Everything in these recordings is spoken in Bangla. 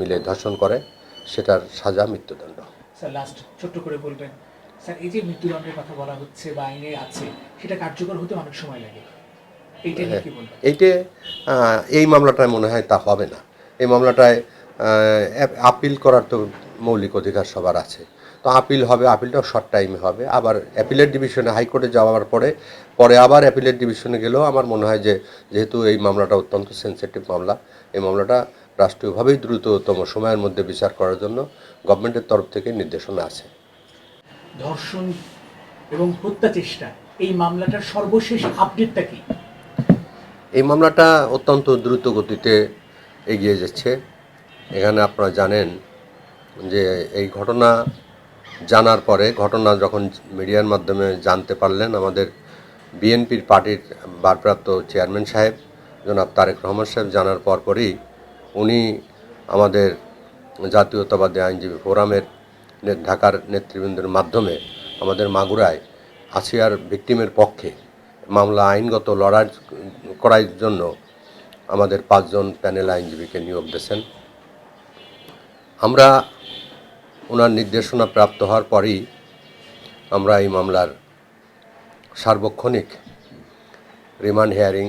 মিলে ধর্ষণ করে সেটার সাজা মৃত্যুদণ্ড। স্যার লাস্ট ছোট্ট করে বলবেন স্যার এই যে মৃত্যুদণ্ডের কথা বলা হচ্ছে বা আইনে আছে সেটা কার্যকর হতে অনেক সময় লাগে। এইটা এই মামলাটায় মনে হয় তা হবে না। এই মামলাটায় আপিল করার তো মৌলিক অধিকার সবার আছে। তো আপিল হবে আপিলটাও শর্ট টাইমে হবে। আবার অ্যাপিলের ডিভিশনে হাইকোর্টে যাওয়ার পরে পরে আবার অ্যাপিলের ডিভিশনে গেলেও আমার মনে হয় যে যেহেতু এই মামলাটা অত্যন্ত সেন্সিটিভ মামলা এই মামলাটা রাষ্ট্রীয়ভাবেই দ্রুততম সময়ের মধ্যে বিচার করার জন্য গভর্নমেন্টের তরফ থেকে নির্দেশনা আছে। ধর্ষণ এবং হত্যা চেষ্টা এই মামলাটার সর্বশেষ আপডেটটা কি? এই মামলাটা অত্যন্ত দ্রুত গতিতে এগিয়ে যাচ্ছে। এখানে আপনারা জানেন যে এই ঘটনা জানার পরে ঘটনা যখন মিডিয়ার মাধ্যমে জানতে পারলেন আমাদের বিএনপির পার্টির ভারপ্রাপ্ত চেয়ারম্যান সাহেব জনাব তারেক রহমান সাহেব জানার পরপরই উনি আমাদের জাতীয়তাবাদী আইনজীবী ফোরামের ঢাকার নেতৃবৃন্দের মাধ্যমে আমাদের মাগুরায় আসিয়ার ভিক্টিমের পক্ষে মামলা আইনগত লড়াই করার জন্য আমাদের পাঁচজন প্যানেল আইনজীবীকে নিয়োগ দিয়েছেন। আমরা ওনার নির্দেশনা প্রাপ্ত হওয়ার পরই আমরা এই মামলার সার্বক্ষণিক রিমান্ড হিয়ারিং,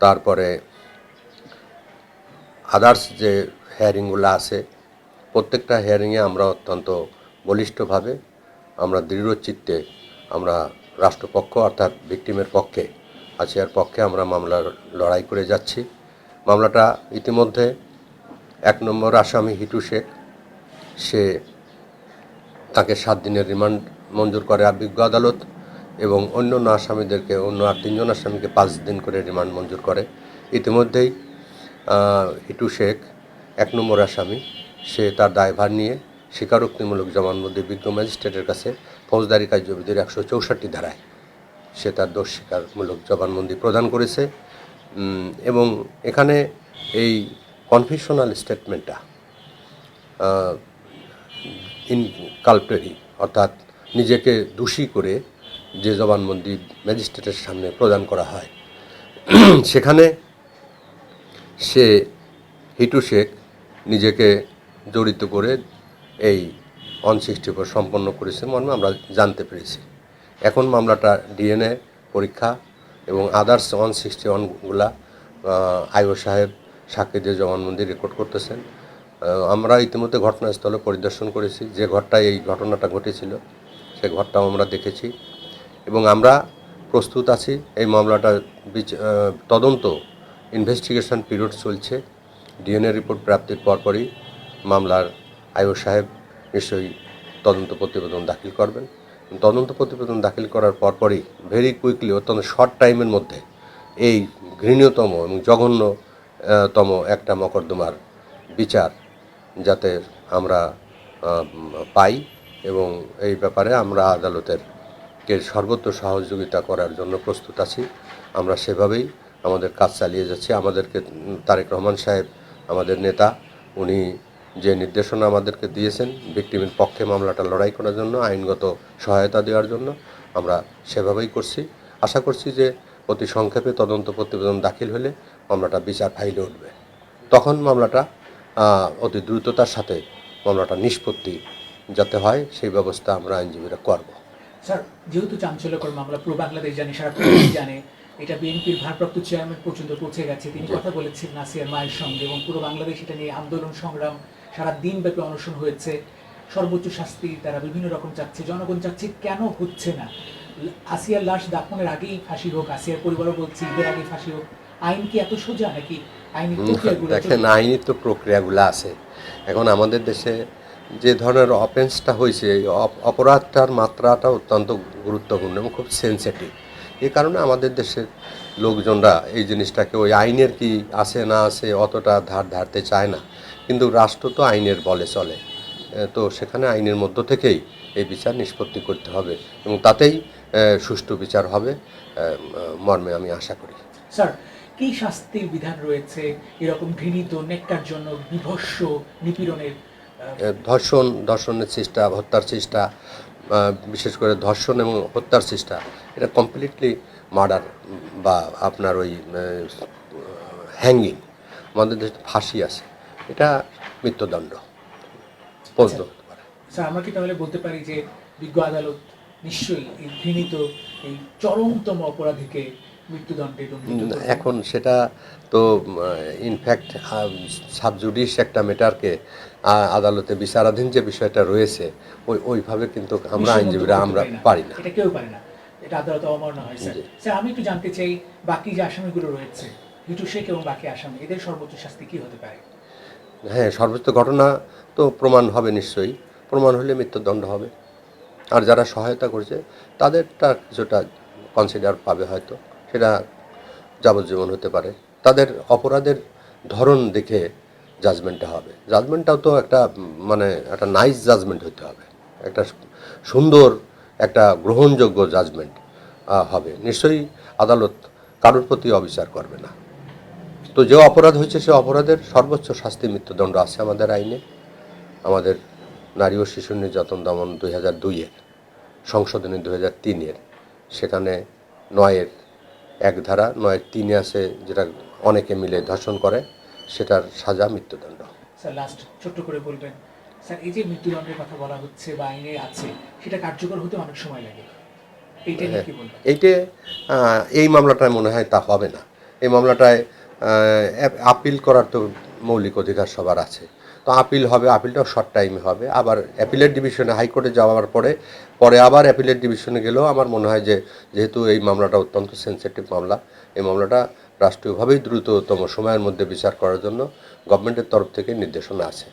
তারপরে আদার্স যে হেয়ারিংগুলো আছে, প্রত্যেকটা হেয়ারিংয়ে আমরা অত্যন্ত বলিষ্ঠভাবে, আমরা দৃঢ় চিত্তে আমরা রাষ্ট্রপক্ষ অর্থাৎ ভিকটিমের পক্ষে আসিয়ার পক্ষে আমরা মামলার লড়াই করে যাচ্ছি। মামলাটা ইতিমধ্যে এক নম্বর আসামি হিটু শেখ, সে তাকে সাত দিনের রিমান্ড মঞ্জুর করে বিজ্ঞ আদালত এবং অন্য আসামিদেরকে, অন্য আর তিনজন আসামিকে পাঁচ দিন করে রিমান্ড মঞ্জুর করে। ইতিমধ্যেই হিটু শেখ, এক নম্বর আসামি। সে তার দায়ভার নিয়ে স্বীকারোক্তিমূলক জবানবন্দি বিজ্ঞ ম্যাজিস্ট্রেটের কাছে ফৌজদারি কার্যবিধির একশো চৌষট্টি ধারায় সে তার দোষ স্বীকারমূলক জবানবন্দি প্রদান করেছে। এবং এখানে এই কনফিশনাল স্টেটমেন্টটা ইন ইনকালপেরি অর্থাৎ নিজেকে দোষী করে যে জবানবন্দি ম্যাজিস্ট্রেটের সামনে প্রদান করা হয়। সেখানে সে হিটু শেখ নিজেকে জড়িত করে এই ওয়ান সিক্সটি ফোর সম্পন্ন করেছে মর্মে আমরা জানতে পেরেছি। এখন মামলাটা ডিএনএ পরীক্ষা এবং আদার্স ওয়ান সিক্সটি ওয়ানগুলা আইও সাহেব সাক্ষী সাক্ষীদের জবানবন্দি রেকর্ড করতেছেন আমরা ইতিমধ্যে ঘটনাস্থলে পরিদর্শন করেছি। যে ঘরটায় এই ঘটনাটা ঘটেছিল, সে ঘরটাও আমরা দেখেছি এবং আমরা প্রস্তুত আছি। এই মামলাটা তদন্ত ইনভেস্টিগেশন পিরিয়ড চলছে। ডিএনএ রিপোর্ট প্রাপ্তির পরপরই মামলার আয়ু সাহেব নিশ্চয়ই তদন্ত প্রতিবেদন দাখিল করবেন। তদন্ত প্রতিবেদন দাখিল করার পরপরই ভেরি কুইকলি অত্যন্ত শর্ট টাইমের মধ্যে এই ঘৃণীয়তম এবং জঘন্য আহ, তম একটা মকদ্দমার বিচার যাতে আমরা পাই এবং এই ব্যাপারে আমরা আদালতের কে সর্বত্র সহযোগিতা করার জন্য প্রস্তুত আছি। আমরা সেভাবেই আমাদের কাজ চালিয়ে যাচ্ছি। আমাদেরকে তারেক রহমান সাহেব, আমাদের নেতা, উনি যে নির্দেশনা আমাদেরকে দিয়েছেন, ভিক্টিমের পক্ষে মামলাটা লড়াই করার জন্য, আইনগত সহায়তা দেওয়ার জন্য, আমরা সেভাবেই করছি। আশা করছি যে অতি সংক্ষেপে তদন্ত প্রতিবেদন দাখিল হলে মামলাটা বিচার ফাইলে উঠবে। তখন মামলাটা অতি দ্রুততার সাথে মামলাটা নিষ্পত্তি যাতে হয়, সেই ব্যবস্থা আমরা আইনজীবীরা করব। স্যার, যেহেতু চাঞ্চল্যকর মামলা, পুরো বাংলাদেশ জানে, সারা জানে এটা বিএনপির ভারপ্রাপ্ত চেয়ারম্যান পর্যন্ত পৌঁছে গেছে। তিনি কথা বলেছেন নাসিয়ার মায়ের সঙ্গে এবং পুরো বাংলাদেশ এটা নিয়ে আন্দোলন সংগ্রাম সারা দিন ব্যাপী অনশন হয়েছে। সর্বোচ্চ শাস্তি তারা বিভিন্ন রকম চাচ্ছে জনগণ চাচ্ছে কেন হচ্ছে না? আসিয়ার লাশ দাফনের আগেই ফাঁসি হোক আসিয়ার পরিবারও বলছে ঈদের আগে ফাঁসি হোক। আইন কি এত সোজা নাকি আইনি প্রক্রিয়াগুলো দেখেন আইনি তো প্রক্রিয়াগুলো আছে। এখন আমাদের দেশে যে ধরনের অফেন্সটা হয়েছে অপ- অপরাধটার মাত্রাটা অত্যন্ত গুরুত্বপূর্ণ এবং খুব সেন্সিটিভ এই কারণে আমাদের দেশের লোকজনরা এই জিনিসটাকে ওই আইনের কি আছে না আছে অতটা ধার ধারতে চায় না। কিন্তু রাষ্ট্র তো আইনের বলে চলে। তো সেখানে আইনের মধ্য থেকেই এই বিচার নিষ্পত্তি করতে হবে এবং তাতেই সুষ্ঠু বিচার হবে মর্মে আমি আশা করি। স্যার কি শাস্তির বিধান রয়েছে? এরকম ঘৃণিত নেকটার জন্য বিভৎস নিপীড়নের ধর্ষণ ধর্ষণের চেষ্টা হত্যার চেষ্টা বিশেষ করে ধর্ষণ এবং হত্যার চেষ্টা এটা কমপ্লিটলি মার্ডার বা আপনার ওই হ্যাঙ্গিং আমাদের দেশে ফাঁসি আছে। এটা মৃত্যুদণ্ড। পর্যন্ত হতে পারে। স্যার আমরা কি তাহলে বলতে পারি যে বিজ্ঞ আদালত নিশ্চয়ই এই ঘৃণিত এই চরমতম অপরাধীকে মৃত্যুদণ্ডে। এখন সেটা তো ইনফ্যাক্ট সাবজুডিস একটা মেটারকে আদালতে বিচারাধীন যে বিষয়টা রয়েছে ওই ওইভাবে কিন্তু আমরা আইনজীবীরা আমরা পারি না। এটা কেউ পারে না। এটা আদালত অমান্য হয় স্যার। আমি একটু জানতে চাই বাকি যে আসামিগুলো রয়েছে হিটু শেখ এবং বাকি আসামি এদের সর্বোচ্চ শাস্তি কি হতে পারে? হ্যাঁ সর্বোচ্চ ঘটনা তো প্রমাণ হবে নিশ্চয়ই। প্রমাণ হলে মৃত্যুদণ্ড হবে। আর যারা সহায়তা করেছে তাদেরটা কিছুটা কনসিডার পাবে হয়তো। সেটা যাবজ্জীবন হতে পারে। তাদের অপরাধের ধরন দেখে জাজমেন্টটা হবে। জাজমেন্টটাও তো একটা মানে একটা নাইস জাজমেন্ট হতে হবে। একটা সুন্দর, একটা গ্রহণযোগ্য জাজমেন্ট হবে। নিশ্চয়ই আদালত কারোর প্রতি অবিচার করবে না। তো যে অপরাধ হয়েছে সে অপরাধের সর্বোচ্চ শাস্তি মৃত্যুদণ্ড আছে আমাদের আইনে। আমাদের নারী ও শিশু নির্যাতন দমন দুই হাজার দুইয়ের, সংশোধনী দুই হাজার তিনের, সেখানে নয়ের এক ধারা, নয়ের তিনে আছে যেটা অনেকে মিলে ধর্ষণ করে। সেটার সাজা মৃত্যুদণ্ড। স্যার লাস্ট ছোট্ট করে বলবেন স্যার এই যে মৃত্যুদণ্ডের কথা বলা হচ্ছে বা আইনে আছে সেটা কার্যকর হতে অনেক সময় লাগে। এইটা এইটে এই মামলাটায় মনে হয় তা হবে না। এই মামলাটায় আপিল করার তো মৌলিক অধিকার সবার আছে। তো আপিল হবে আপিলটাও শর্ট টাইমে হবে। আবার অ্যাপিলের ডিভিশনে হাইকোর্টে যাওয়ার পরে পরে আবার অ্যাপিলের ডিভিশনে গেলেও আমার মনে হয় যে যেহেতু এই মামলাটা অত্যন্ত সেন্সিটিভ মামলা এই মামলাটা রাষ্ট্রীয়ভাবেই দ্রুততম সময়ের মধ্যে বিচার করার জন্য গভর্নমেন্টের তরফ থেকে নির্দেশনা আছে।